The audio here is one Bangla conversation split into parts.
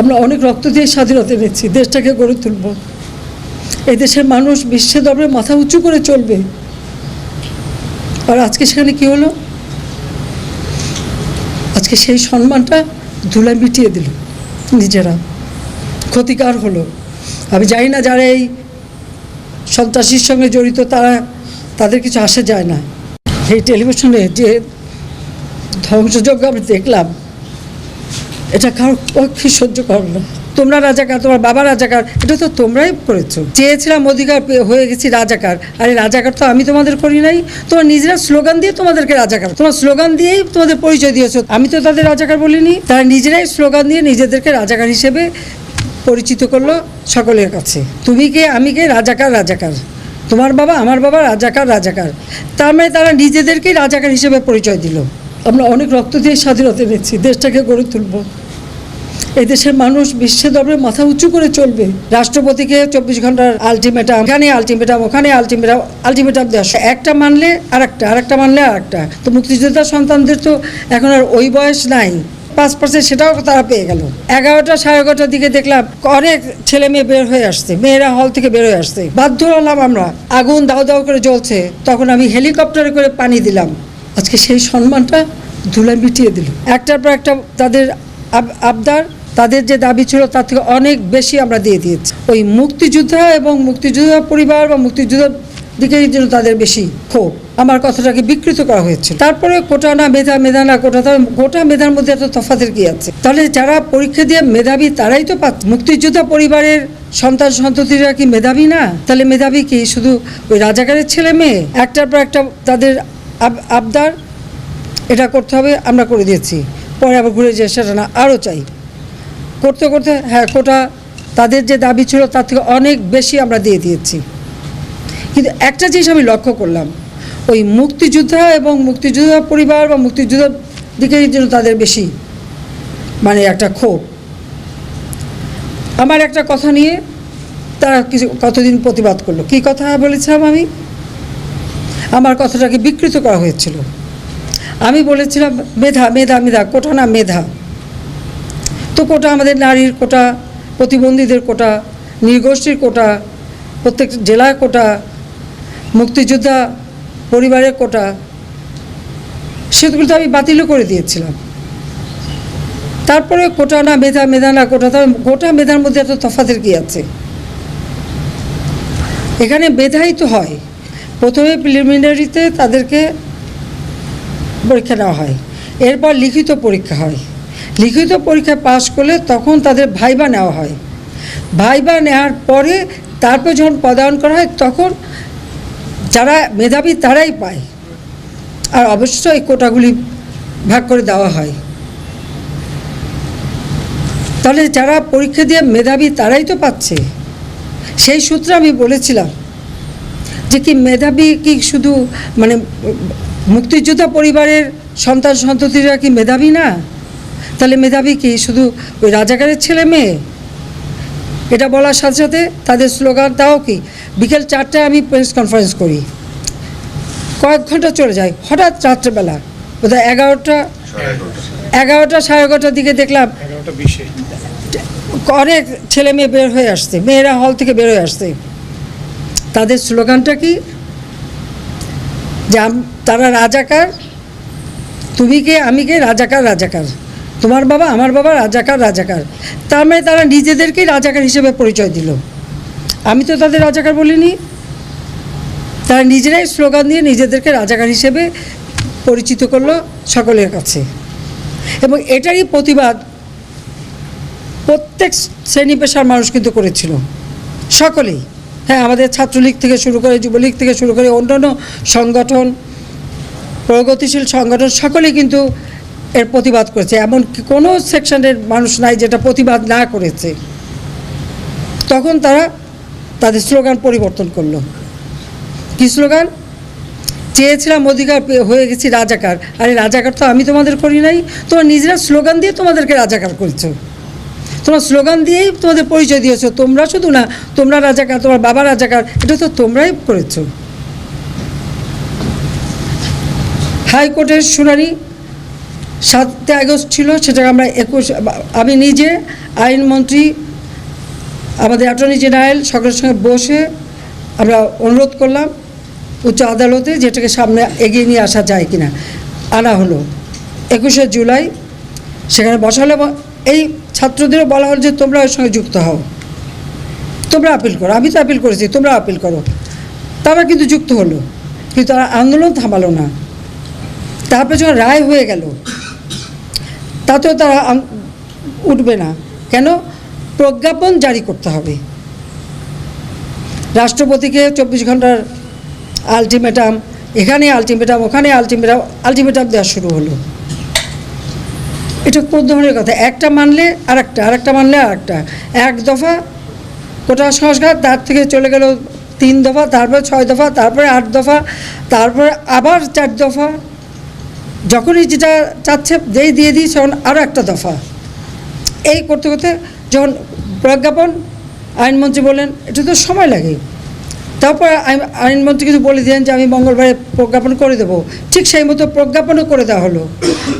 আমরা অনেক রক্ত দিয়ে স্বাধীনতা এনেছি, দেশটাকে গড়ে তুলব। এই দেশের মানুষ বিশ্বের দরবারে মাথা উঁচু করে চলবে। আর আজকে সেখানে কি হলো? আজকে সেই সম্মানটা ধুলায় মিটিয়ে দিল নিজেরা। ক্ষতিকার হলো। আমি জানি না যারা এই সন্ত্রাসীর সঙ্গে জড়িত, তারা, তাদের কিছু আসে যায় না। এই টেলিভিশনে যে ধ্বংসযজ্ঞ আমি দেখলাম এটা কারোর পক্ষে সহ্য করো না তোমরা রাজাকার, তোমার বাবা রাজাকার, এটা তো তোমরাই করেছ। চেয়েছিলাম অধিকার হয়ে গেছি রাজাকার। আরে রাজাকার তো আমি তোমাদের করি নাই। তোমার নিজেরা স্লোগান দিয়ে তোমাদেরকে রাজাকার তোমার স্লোগান দিয়েই তোমাদের পরিচয় দিয়েছ। আমি তো তাদের রাজাকার বলিনি। তারা নিজেরাই স্লোগান দিয়ে নিজেদেরকে রাজাকার হিসেবে পরিচিত করল সকলের কাছে। তুমি কে? আমি কে? রাজাকার রাজাকার। তোমার বাবা, আমার বাবা রাজাকার রাজাকার। তার মানে তারা নিজেদেরকেই রাজাকার হিসেবে পরিচয় দিল। আমরা অনেক রক্ত দিয়ে স্বাধীনতা এনেছি। দেশটাকে গড়ে তুলব। এই দেশের মানুষ বিশ্বের দরবারে মাথা উঁচু করে চলবে। রাষ্ট্রপতিকে চব্বিশ ঘণ্টার আলটিমেটাম এখানে আলটিমেটাম ওখানে আলটিমেটাম আলটিমেটাম দেওয়া একটা মানলে আরেকটা আরেকটা মানলে আরেকটা। তো মুক্তিযোদ্ধা সন্তানদের তো এখন আর ওই বয়স নাই। পাঁচ পার্সেন্ট সেটাও তারা পেয়ে গেল। এগারোটা সাড়ে এগারোটার দিকে দেখলাম অনেক ছেলে মেয়ে বের হয়ে আসছে। মেয়েরা হল থেকে বের হয়ে আসছে। বাধ্য হলাম আমরা। আগুন দাও দাও করে জ্বলছে। তখন আমি হেলিকপ্টারে করে পানি দিলাম। আজকে সেই সম্মানটা ধুলায় মিটিয়ে দিল। একটার পর একটা তাদের আব- আবদার তাদের যে দাবি ছিল তার থেকে অনেক বেশি আমরা দিয়ে দিয়েছি। ওই মুক্তিযোদ্ধা এবং মুক্তিযোদ্ধা পরিবার বা মুক্তিযোদ্ধার দিকেই যেন তাদের বেশি ক্ষোভ। আমার কথাটাকে বিকৃত করা হয়েছে। তারপরে কোটা না মেধা মেধা না কোটা গোটা মেধার মধ্যে এত তফাতের কি আছে? তাহলে যারা পরীক্ষা দিয়ে মেধাবী, তারাই তো পাচ্ছে। মুক্তিযোদ্ধা পরিবারের সন্তান সন্ততিরা কি মেধাবী না? তাহলে মেধাবী কি? শুধু ওই রাজাকারের ছেলে মেয়ে? একটার পর একটা তাদের আব- আবদার, এটা করতে হবে, আমরা করে দিয়েছি। পরে আবার ঘুরে যে সেটা না, আরও চাই। করতে করতে হ্যাঁ কোটা তাদের যে দাবি ছিল তার থেকে অনেক বেশি আমরা দিয়ে দিয়েছি। কিন্তু একটা জিনিস আমি লক্ষ্য করলাম, ওই মুক্তিযোদ্ধা এবং মুক্তিযোদ্ধা পরিবার বা মুক্তিযোদ্ধার দিকেই যেন তাদের বেশি মানে একটা ক্ষোভ। আমার একটা কথা নিয়ে তারা কিছু কতদিন প্রতিবাদ করল? কী কথা বলেছিলাম আমি? আমার কথাটাকে বিকৃত করা হয়েছিল। আমি বলেছিলাম, মেধা মেধা মেধা, কোটা না মেধা। তো কোটা আমাদের নারীর কোটা, প্রতিবন্ধীদের কোটা নৃগোষ্ঠীর কোটা, প্রত্যেক জেলার কোটা, মুক্তিযোদ্ধা পরিবারের কোটা সেগুলো তো আমি বাতিলও করে দিয়েছিলাম। তারপরে কোটা না মেধা মেধা না কোটা তাহলে গোটা মেধার মধ্যে এত তফাতের কি আছে? এখানে মেধাই তো হয়। প্রথমে প্রিলিমিনারিতে তাদেরকে পরীক্ষা নেওয়া হয়। এরপর লিখিত পরীক্ষা হয়। লিখিত পরীক্ষা পাশ করলে তখন তাদের ভাইবা নেওয়া হয়। ভাইবা নেওয়ার পরে তারপর যখন পদায়ন করা হয়, তখন যারা মেধাবী তারাই পায়। আর অবশ্যই কোটাগুলি ভাগ করে দেওয়া হয়। তাহলে যারা পরীক্ষা দিয়ে মেধাবী তারাই তো পাচ্ছে। সেই সূত্রে আমি বলেছিলাম যে কি মেধাবী কি শুধু মানে মুক্তিযোদ্ধা পরিবারের সন্তান সন্ততিরা কি মেধাবী না? তাহলে মেধাবী কি? শুধু ওই রাজাকারের ছেলে মেয়ে? এটা বলার সাথে সাথে তাদের স্লোগান তাও কি? বিকেল চারটায় আমি প্রেস কনফারেন্স করি। কয়েক ঘণ্টা চলে যায়। হঠাৎ রাত্রেবেলা বোধহয় এগারোটা এগারোটা সাড়ে এগারোটার দিকে দেখলাম অনেক ছেলে মেয়ে বের হয়ে আসছে। মেয়েরা হল থেকে বের হয়ে আসছে। তাদের স্লোগানটা কি? যে তারা রাজাকার তুমি কে আমি কে? রাজাকার রাজাকার। তোমার বাবা, আমার বাবা রাজাকার রাজাকার। তার মানে তারা নিজেদেরকেই রাজাকার হিসেবে পরিচয় দিল। আমি তো তাদের রাজাকার বলিনি। তারা নিজেরাই স্লোগান দিয়ে নিজেদেরকে রাজাকার হিসেবে পরিচিত করল সকলের কাছে। এবং এটারই প্রতিবাদ প্রত্যেক শ্রেণি পেশার মানুষ কিন্তু করেছিল। সকলেই। হ্যাঁ আমাদের ছাত্রলীগ থেকে শুরু করে, যুবলীগ থেকে শুরু করে, অন্যান্য সংগঠন, প্রগতিশীল সংগঠন, সকলেই কিন্তু এর প্রতিবাদ করেছে এমন কোনো সেকশনের মানুষ নাই যেটা প্রতিবাদ না করেছে। তখন তারা তাদের স্লোগান পরিবর্তন করল। কী স্লোগান? চেয়েছিলাম অধিকার হয়ে গেছি রাজাকার। আরে রাজাকার তো আমি তোমাদের করি নাই, তোমার নিজেরা স্লোগান দিয়ে তোমাদেরকে রাজাকার করেছ। তোমার স্লোগান দিয়েই তোমাদের পরিচয় দিয়েছ, তোমরা শুধু না, তোমরা রাজাকার, তোমার বাবা রাজাকার, এটা তো তোমরাই করেছ। হাইকোর্টের শুনানি সাতই আগস্ট ছিল, সেটাকে আমরা একুশ, আমি নিজে আইনমন্ত্রী, আমাদের অ্যাটর্নি জেনারেল সকলের সঙ্গে বসে আমরা অনুরোধ করলাম উচ্চ আদালতে যেটাকে সামনে এগিয়ে নিয়ে আসা যায় কিনা। আনা হলো একুশে জুলাই, সেখানে বসালে এই ছাত্রদেরও বলা হলো যে তোমরা ওর সঙ্গে যুক্ত হও। তোমরা আপিল করো, আমি তো আপিল করেছি, তোমরা আপিল করো। তারা কিন্তু যুক্ত হলো, কিন্তু তারা আন্দোলন থামালো না। তারপরে যখন রায় হয়ে গেল তাতেও তারা উঠবে না। কেন? প্রজ্ঞাপন জারি করতে হবে। রাষ্ট্রপতিকে চব্বিশ ঘণ্টার আলটিমেটাম, এখানে আলটিমেটাম, ওখানে আলটিমেটাম আলটিমেটাম দেওয়া শুরু হলো। এটা কোন ধরনের কথা? একটা মানলে আরেকটা আরেকটা মানলে আরেকটা। এক দফা কোটা সংস্কার, তার থেকে চলে গেল তিন দফা, তারপরে ছয় দফা, তারপরে আট দফা, তারপরে আবার চার দফা। যখনই যেটা চাচ্ছে, যেই দিয়ে দিই তখন আরও একটা দফা। এই করতে করতে যখন প্রজ্ঞাপন, আইনমন্ত্রী বলেন এটা তো সময় লাগে। তারপর আইন- আইনমন্ত্রী কিছু বলে দিলেন যে, আমি মঙ্গলবারে প্রজ্ঞাপন করে দেবো। ঠিক সেই মতো প্রজ্ঞাপনও করে দেওয়া হলো।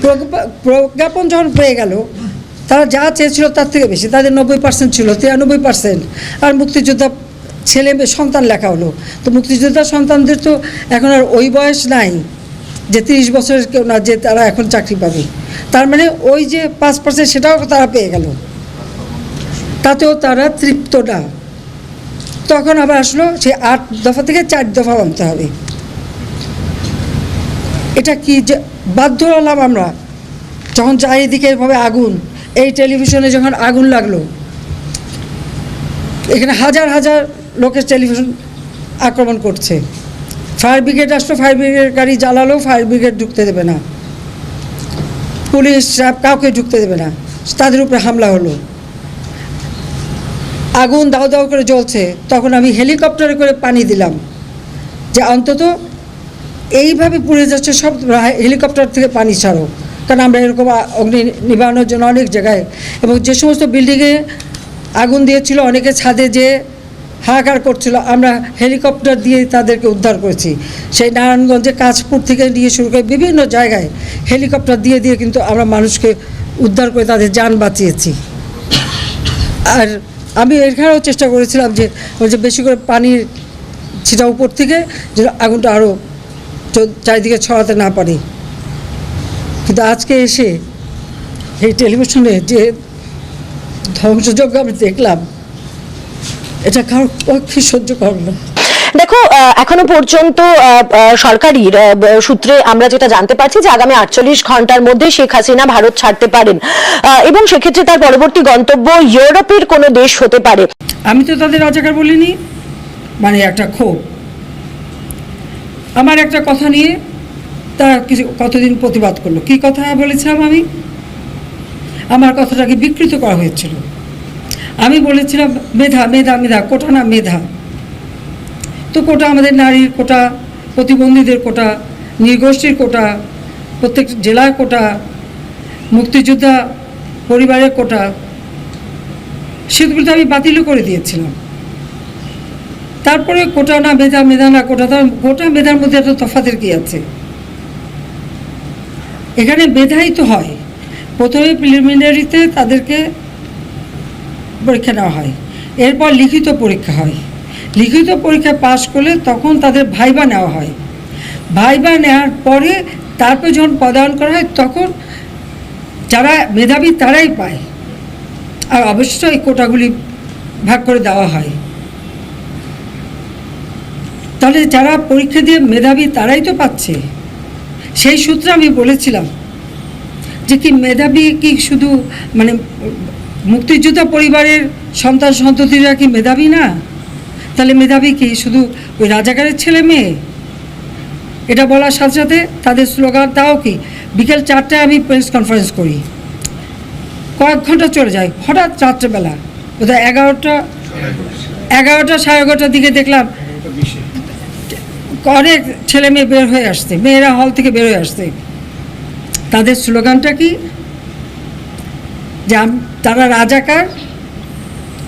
প্রজ্ঞা- প্রজ্ঞাপন যখন পেয়ে গেল, তারা যা চেয়েছিল তার থেকে বেশি, তাদের নব্বই পার্সেন্ট ছিল, তিরানব্বই পার্সেন্ট আর মুক্তিযোদ্ধা ছেলে, সন্তান লেখা হলো। তো মুক্তিযোদ্ধা সন্তানদের তো এখন আর ওই বয়স নাই। যে তিরিশ বছরের কেউ না, যে তারা এখন চাকরি পাবে। তার মানে ওই যে পাঁচ পার্সেন্ট সেটাও তারা পেয়ে গেল। তাতেও তারা তৃপ্ত না। তখন আবার আসলো সে আট দফা থেকে চার দফা আনতে হবে। এটা কি যে বাধ্য হলাম আমরা? যখন চারিদিকে এভাবে আগুন, এই টেলিভিশনে যখন আগুন লাগল, এখানে হাজার হাজার লোকের টেলিভিশন আক্রমণ করছে। ফায়ার ব্রিগেড আসলো ফায়ার ব্রিগেড গাড়ি জ্বালালো ফায়ার ব্রিগেড ঢুকতে দেবে না। পুলিশ কাউকে ঢুকতে দেবে না। তাদের উপরে হামলা হলো। আগুন দাও দাও করে জ্বলছে। তখন আমি হেলিকপ্টারে করে পানি দিলাম যে অন্তত এইভাবে পুড়ে যাচ্ছে সব হেলিকপ্টার থেকে পানি ছাড়ো। কারণ আমরা এরকম অগ্নি নিবানোর জন্য অনেক জায়গায় এবং যে সমস্ত বিল্ডিংয়ে আগুন দিয়েছিল, অনেকে ছাদে যে হাহাকার করছিল। আমরা হেলিকপ্টার দিয়ে তাদেরকে উদ্ধার করেছি। সেই নারায়ণগঞ্জে কাঁচপুর থেকে নিয়ে শুরু করে বিভিন্ন জায়গায় হেলিকপ্টার দিয়ে দিয়ে কিন্তু আমরা মানুষকে উদ্ধার করে তাদের যান বাঁচিয়েছি। আর আমি এখানেও চেষ্টা করেছিলাম যে ওই যে বেশি করে পানির সেটা উপর থেকে যে আগুনটা আরও চারিদিকে ছড়াতে না পারে। কিন্তু আজকে এসে এই টেলিভিশনে যে ধ্বংসযজ্ঞ আমি দেখলাম এটা কারোর পক্ষে সহ্য করো না দেখো এখনও পর্যন্ত সরকারির সূত্রে আমরা যেটা জানতে পারছি যে আগামী আটচল্লিশ ঘণ্টার মধ্যে শেখ হাসিনা ভারত ছাড়তে পারেন। এবং সেক্ষেত্রে তার পরবর্তী গন্তব্য ইউরোপের কোনো দেশ হতে পারে। আমি তো তাদের রাজাকার বলিনি মানে একটা ক্ষোভ। আমার একটা কথা নিয়ে তারা কিছু কতদিন প্রতিবাদ করল? কি কথা বলেছিলাম আমি? আমার কথাটাকে বিকৃত করা হয়েছিল। আমি বলেছিলাম, মেধা মেধা মেধা, কোটা না মেধা। তো কোটা আমাদের নারীর কোটা, প্রতিবন্ধীদের কোটা নৃগোষ্ঠীর কোটা, প্রত্যেক জেলার কোটা, মুক্তিযোদ্ধা পরিবারের কোটা সেগুলো তো আমি বাতিলও করে দিয়েছিলাম। তারপরে কোটা না মেধা মেধা না কোটা, তার কোটা মেধার মধ্যে একটা তফাতের কি আছে? এখানে মেধাই তো হয়। প্রথমে প্রিলিমিনারিতে তাদেরকে পরীক্ষা নেওয়া হয়। এরপর লিখিত পরীক্ষা হয়। লিখিত পরীক্ষা পাশ করলে তখন তাদের ভাইবা নেওয়া হয়। ভাইবা নেওয়ার পরে তারপর যখন পদায়ন করা হয়, তখন যারা মেধাবী তারাই পায়। আর অবশ্যই কোটাগুলি ভাগ করে দেওয়া হয়। তাহলে যারা পরীক্ষা দিয়ে মেধাবী তারাই তো পাচ্ছে। সেই সূত্রে আমি বলেছিলাম যে কি মেধাবী কি শুধু মানে মুক্তিযোদ্ধা পরিবারের সন্তান সন্ততিরা কি মেধাবী না? তাহলে মেধাবী কি? শুধু ওই রাজাকারের ছেলে মেয়ে? এটা বলার সাথে সাথে তাদের স্লোগান তাও কি? বিকেল চারটায় আমি প্রেস কনফারেন্স করি। কয়েক ঘণ্টা চলে যায়। হঠাৎ রাত্রেবেলা বোধহয় এগারোটা এগারোটা সাড়ে এগারোটার দিকে দেখলাম অনেক ছেলে মেয়ে বের হয়ে আসছে। মেয়েরা হল থেকে বের হয়ে আসছে। তাদের স্লোগানটা কি? যে তারা রাজাকার,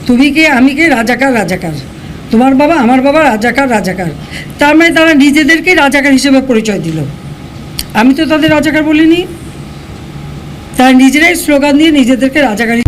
তুমি কে, আমি কে? রাজাকার রাজাকার। তোমার বাবা, আমার বাবা রাজাকার রাজাকার। তার মানে তারা নিজেদেরকে রাজাকার হিসেবে পরিচয় দিল। আমি তো তাদের রাজাকার বলিনি। তারা নিজেরাই স্লোগান দিয়ে নিজেদেরকে রাজাকারী